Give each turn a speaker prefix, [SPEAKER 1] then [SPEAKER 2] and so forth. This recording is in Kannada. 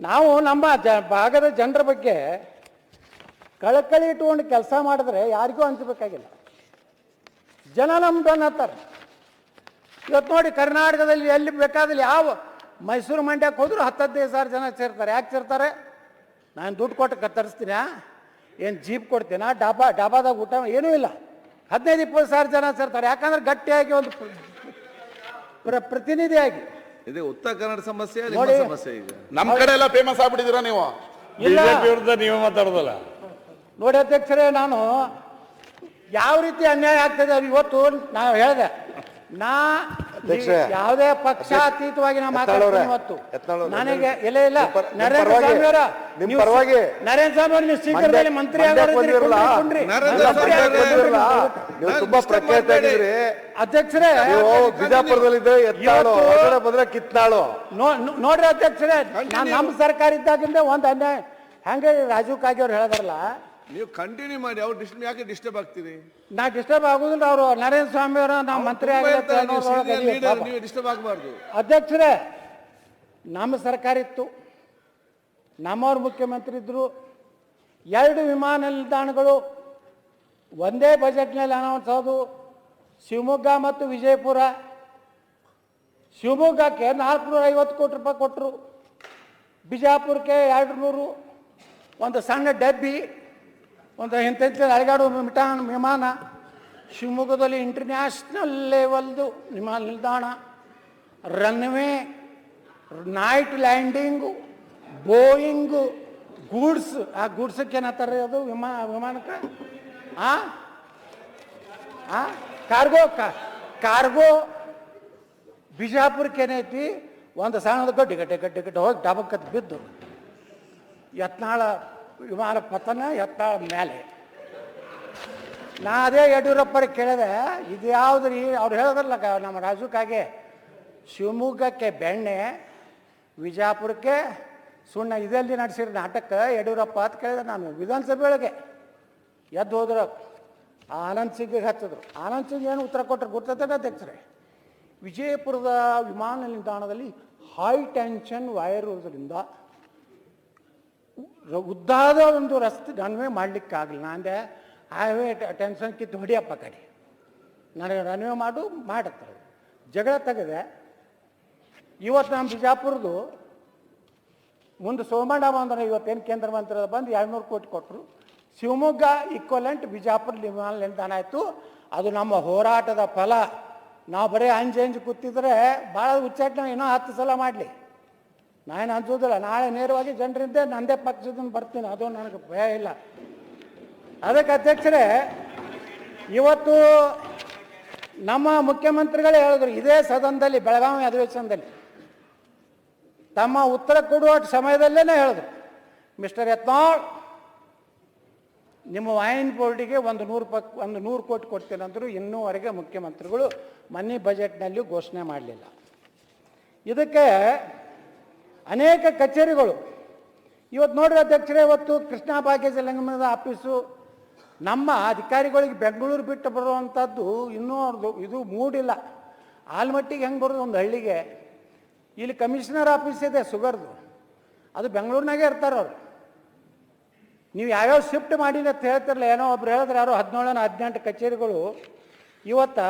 [SPEAKER 1] ನಾವು ನಮ್ಮ ಜ ಭಾಗದ ಜನರ ಬಗ್ಗೆ ಕಳಕಳಿ ಇಟ್ಕೊಂಡು ಕೆಲಸ ಮಾಡಿದ್ರೆ ಯಾರಿಗೂ ಹಂಚಬೇಕಾಗಿಲ್ಲ. ಜನ ನಮ್ದು ಅನ್ನತ್ತಾರೆ ಇವತ್ತು ನೋಡಿ ಕರ್ನಾಟಕದಲ್ಲಿ ಎಲ್ಲಿ ಬೇಕಾದಲ್ಲಿ ಯಾವ ಮೈಸೂರು ಮಂಡ್ಯಕ್ಕೆ ಹೋದ್ರು ಹತ್ತು ಹದಿನೈದು ಸಾವಿರ ಜನ ಸೇರ್ತಾರೆ. ಯಾಕೆ ಸೇರ್ತಾರೆ? ನಾನು ದುಡ್ಡು ಕೊಟ್ಟು ಕ- ಏನು ಜೀಪ್ ಕೊಡ್ತೀನಾ? ಡಾಬಾ, ಡಾಬಾದಾಗ ಊಟ ಏನೂ ಇಲ್ಲ. ಹದಿನೈದು, ಇಪ್ಪತ್ತು ಸಾವಿರ ಜನ ಸೇರ್ತಾರೆ. ಯಾಕಂದ್ರೆ ಗಟ್ಟಿಯಾಗಿ ಒಂದು ಪ್ರ- ಪ್ರ- ಪ್ರತಿನಿಧಿಯಾಗಿ.
[SPEAKER 2] ಇದು ಉತ್ತರ ಕನ್ನಡ ಸಮಸ್ಯೆ ನಿಮ್ಮ
[SPEAKER 1] ನೋಡಿ.
[SPEAKER 2] ಸಮಸ್ಯೆ ಈಗ.
[SPEAKER 3] ನಮ್ಮ ಕಡೆ ಎಲ್ಲ ಫೇಮಸ್ ಆಗ್ಬಿಟ್ಟಿದ್ದೀರಾ ನೀವು?
[SPEAKER 1] ಇಲ್ಲ.
[SPEAKER 4] ಬಿಜೆಪಿ ವಿರುದ್ಧ ನೀವು ಮಾತಾಡೋದಲ್ಲ.
[SPEAKER 1] ನೋಡಿ ಅಧ್ಯಕ್ಷರೇ ನಾನು ಯಾವ ರೀತಿ ಅನ್ಯಾಯ ಆಗ್ತದೆ ಅದು ಇವತ್ತು ನಾವು ಹೇಳಿದೆ. ನಾ
[SPEAKER 5] ಅಧ್ಯಕ್ಷರೇ,
[SPEAKER 1] ಯಾವುದೇ ಪಕ್ಷಾತೀತವಾಗಿ ನಾವು ಮಾತಾಡ್ತೀನಿ ಇವತ್ತು ನನಗೆ ಇಲ್ಲ ಇಲ್ಲ
[SPEAKER 5] ನಿಮ್ಮ ಪರ- ನಿಮ್ಮ
[SPEAKER 1] ನರೇಂದ್ರ
[SPEAKER 5] ಪರವಾಗಿ-
[SPEAKER 1] ಸ್ವಾಮಿ ಅವರ
[SPEAKER 5] ನಿಮ್ಮ
[SPEAKER 1] ನೀವು
[SPEAKER 5] ಪರವಾಗಿ
[SPEAKER 1] ನರೇಂದ್ರ ಸ್ವಾಮಿ ಅವರು ನೀವು ಶೀಘ್ರದಲ್ಲಿ
[SPEAKER 5] ಮಂಡ್ಯ-
[SPEAKER 1] ಮಂತ್ರಿ
[SPEAKER 5] ಮಂಡ್ಯಕ್ಕೆ
[SPEAKER 1] ಆಗೋರಿದ್ದೀರಿ,
[SPEAKER 5] ಬಂದಿರಲ್ಲ.
[SPEAKER 1] ಕುಂಡ್ರಿ, ಕುಂಡ್ರಿ.
[SPEAKER 2] ನರೇಂದ್ರ
[SPEAKER 1] ಮಂತ್ರಿ
[SPEAKER 2] ಸ್ವಾಮಿ
[SPEAKER 1] ಆಗೋರಿದ್ದೀರಿ,
[SPEAKER 5] ಬಂದಿರಲ್ಲ. ನೀವು
[SPEAKER 2] ನಾನು
[SPEAKER 5] ತುಂಬಾ
[SPEAKER 2] disturb
[SPEAKER 5] ಪ್ರಖ್ಯಾತ
[SPEAKER 2] ಮಾಡ್ಬೇಡಿ.
[SPEAKER 5] ಆಗಿದ್ರಿ
[SPEAKER 1] ಅಧ್ಯಕ್ಷರೇ
[SPEAKER 5] ನೀವು ಬಿಜಾಪುರದಲ್ಲಿದ್ದ ಎತ್ತಾಳು
[SPEAKER 1] ಇವತ್ತು-
[SPEAKER 5] ಹೊರಗಡೆ ಬಂದ್ರೆ ಕಿತ್ನಾಳು
[SPEAKER 1] ನೋ- ನೋ- ನೋಡ್ರಿ ಅಧ್ಯಕ್ಷರೇ ನಾ- ನಮ್ಮ ಸರ್ಕಾರ ಇದ್ದಾಗಿಂದ ಒಂದ್ ಅನ್ಯಾಯ ಹೆಂಗೆ ರಾಜೀವ್ ಕಾಗಿ ಅವ್ರು ಹೇಳಿದಾರಲ್ಲ
[SPEAKER 2] ನೀವು ಕಂಟಿನ್ಯೂ ಮಾಡಿ ಅವ್ರು ಡಿಸ್ಟರ್ಬ್ ಯಾಕೆ ಡಿಸ್ಟರ್ಬ್ ಆಗ್ತೀರಿ?
[SPEAKER 1] ನಾ ಡಿಸ್ಟರ್ಬ್ ಆಗುದಿಲ್ಲ ಅವರು. ನರೇಂದ್ರ ಸ್ವಾಮಿ ಅವರ ನಾವು ಮಂತ್ರಿ
[SPEAKER 2] ಲೀಡರ್ ನೀವು ಡಿಸ್ಟರ್ಬ್ ಆಗಬಾರ್ದು.
[SPEAKER 1] ಅಧ್ಯಕ್ಷರೇ ನಮ್ಮ ಸರ್ಕಾರ ಇತ್ತು. ನಮ್ಮವ್ರ ಮುಖ್ಯಮಂತ್ರಿ ಇದ್ದರು ಎರಡು ವಿಮಾನ ನಿಲ್ದಾಣಗಳು ಒಂದೇ ಬಜೆಟ್ನಲ್ಲಿ ಅನೌನ್ಸ್ ಆದವು. ಶಿವಮೊಗ್ಗ ಮತ್ತು ವಿಜಯಪುರ. ಶಿವಮೊಗ್ಗಕ್ಕೆ ನಾಲ್ಕುನೂರ ಐವತ್ತು ಕೋಟಿ ರೂಪಾಯಿ ಕೊಟ್ಟರು ಬಿಜಾಪುರಕ್ಕೆ ಎರಡು ನೂರು ಒಂದು ಸಣ್ಣ ಡಬ್ಬಿ. ಒಂದು ಇಂಥ ಅಳಗಾಡು ಮಿಟಾನ್ ವಿಮಾನ, ಶಿವಮೊಗ್ಗದಲ್ಲಿ ಇಂಟರ್ನ್ಯಾಷನಲ್ ಲೆವೆಲ್ದು ವಿಮಾನ ನಿಲ್ದಾಣ runway night landing Boeing goods, ಆ ಗೂಡ್ಸಕ್ಕೆ ಏನಂತಾರೆ ಅದು ವಿಮಾನ ವಿಮಾನಕ್ಕೆ? ಆ? ಕಾರ್ಗೋ ಕಾರ್ಗೋ ಬಿಜಾಪುರಕ್ಕೆ ಏನೈತಿ ಒಂದು ಸಣ್ಣದ ಗಡ್ಡೆ ಗಡ್ಡೆ ಗಡ್ಡೆ ಗಡ್ಡೆ, ಹೋಗಿ ಡಬಕ್ಕತ್ ಬಿದ್ದು, ಯತ್ನಾಳ ವಿಮಾನ ಪತನ ಎತ್ತ ಮೇಲೆ ನಾ ಅದೇ ಯಡಿಯೂರಪ್ಪರಿಗೆ ಕೇಳಿದೆ, ಇದು ಯಾವುದ್ರಿ ರೀ ಅವ್ರು ಹೇಳಿದ್ರಲ್ಲ ನಮ್ಮ ರಾಜುಕಾಗೆ, ಶಿವಮೊಗ್ಗಕ್ಕೆ ಬೆಣ್ಣೆ, ವಿಜಾಪುರಕ್ಕೆ ಸುಣ್ಣ, ಇದೆಲ್ಲಿ ನಡೆಸಿರೋ ನಾಟಕ ಯಡಿಯೂರಪ್ಪ ಅಂತ ಕೇಳಿದೆ ನಾನು ವಿಧಾನಸಭೆ ಒಳಗೆ ಎದ್ದು ಹೋದ್ರು ಆನಂದ್ ಸಿಂಗ್ಗೆ ಹಚ್ಚಿದ್ರು. ಆನಂದ್ ಸಿಂಗ್ ಏನು ಉತ್ತರ ಕೊಟ್ಟರು ಗೊತ್ತೈತೆ ಅಧ್ಯಕ್ಷರೇ. ವಿಜಯಪುರದ ವಿಮಾನ ನಿಲ್ದಾಣದಲ್ಲಿ ಹೈ ಟೆನ್ಷನ್ ವೈರ್ ಇರೋದ್ರಿಂದ ಉದ್ದಾದ ಒಂದು ರಸ್ತೆ ರನ್ವೇ ಮಾಡಲಿಕ್ಕಾಗಲಿಲ್ಲ. ಅಂದೆ ಹೈವೇ ಟೆನ್ಷನ್ ಕಿತ್ತು ಹೊಡಿಯಪ್ಪ ಕಡೆ. ನನಗೆ ರನ್ವೇ ಮಾಡು, ಮಾಡತ್ತೆ ಜಗಳ ತೆಗೆದೆ. ಇವತ್ತು ನಮ್ಮ ಬಿಜಾಪುರದು ಮುಂದೆ ಸೋಮಣ್ಣ ಬಂದ್ರೆ ಇವತ್ತೇನು ಕೇಂದ್ರ ಮಂತ್ರಿ ಬಂದು ಎರಡುನೂರು ಕೋಟಿ ಕೊಟ್ಟರು ಶಿವಮೊಗ್ಗ ಇಕ್ವಲೆಂಟ್ ಬಿಜಾಪುರ ವಿಮಾನ ನಿಲ್ದಾಣ ಆಯಿತು. ಅದು ನಮ್ಮ ಹೋರಾಟದ ಫಲ. ನಾವು ಬರೀ ಅಂಜು ಅಂಜು ಕೂತಿದ್ರೆ ಭಾಳ ಉಚ್ಚಾಟನೆ ಇನ್ನೂ ಹತ್ತು ಸಲ ಮಾಡಲಿ. ನಾನು ಅನ್ಸೋದಿಲ್ಲ ನಾಳೆ ನೇರವಾಗಿ ಜನರಿಂದ ನಂದೇ ಪಕ್ಷದಿಂದ ಬರ್ತೀನಿ, ಅದು ನನಗೆ ಭಯ ಇಲ್ಲ. ಅದಕ್ಕೆ ಅಧ್ಯಕ್ಷರೇ, ಇವತ್ತು ನಮ್ಮ ಮುಖ್ಯಮಂತ್ರಿಗಳೇ ಹೇಳಿದ್ರು, ಇದೇ ಸದನದಲ್ಲಿ, ಬೆಳಗಾವಿ ಅಧಿವೇಶನದಲ್ಲಿ. ತಮ್ಮ ಉತ್ತರ ಕೊಡುವ ಸಮಯದಲ್ಲೇನೆ ಹೇಳಿದ್ರು. ಮಿಸ್ಟರ್ ಯತ್ನಾಳ್, ನಿಮ್ಮ ವೈನ್ ಬೋರ್ಡಿಗೆ ಒಂದು ನೂರು ಪಕ್, ಒಂದು ನೂರು ಕೋಟಿ ಕೊಡ್ತೀನಂದ್ರು ಇನ್ನೂವರೆಗೆ ಮುಖ್ಯಮಂತ್ರಿಗಳು ಮನಿ ಬಜೆಟ್ನಲ್ಲಿ ಘೋಷಣೆ ಮಾಡಲಿಲ್ಲ. ಇದಕ್ಕೆ ಅನೇಕ ಕಚೇರಿಗಳು. ಇವತ್ತು ನೋಡಿರೋ ಅಧ್ಯಕ್ಷರೇ, ಇವತ್ತು ಕೃಷ್ಣ ಭಾಗ್ಯ ಲಿಂಗಮದ ಆಫೀಸು. ನಮ್ಮ ಅಧಿಕಾರಿಗಳಿಗೆ ಬೆಂಗಳೂರು ಬಿಟ್ಟು ಬರುವಂಥದ್ದು ಇನ್ನೂ ಇದು ಮೂಡಿಲ್ಲ. ಆಲ್ಮಟ್ಟಿಗೆ ಹೆಂಗೆ ಬರೋದು? ಒಂದು ಹಳ್ಳಿಗೆ. ಇಲ್ಲಿ ಕಮಿಷನರ್ ಆಫೀಸ್ ಇದೆ ಸುಗರ್ದು. ಅದು ಬೆಂಗಳೂರಿನಾಗೆ ಇರ್ತಾರೆ ಅವರು. ನೀವು ಯಾವ್ಯಾವ ಶಿಫ್ಟ್ ಮಾಡಿ ಅಂತ ಹೇಳ್ತಿರಲ್ಲ, ಏನೋ ಒಬ್ರು ಹೇಳಿದ್ರೆ ಯಾರೋ ಹದಿನೇಳನ ಹದಿನೆಂಟು ಕಚೇರಿಗಳು. ಇವತ್ತು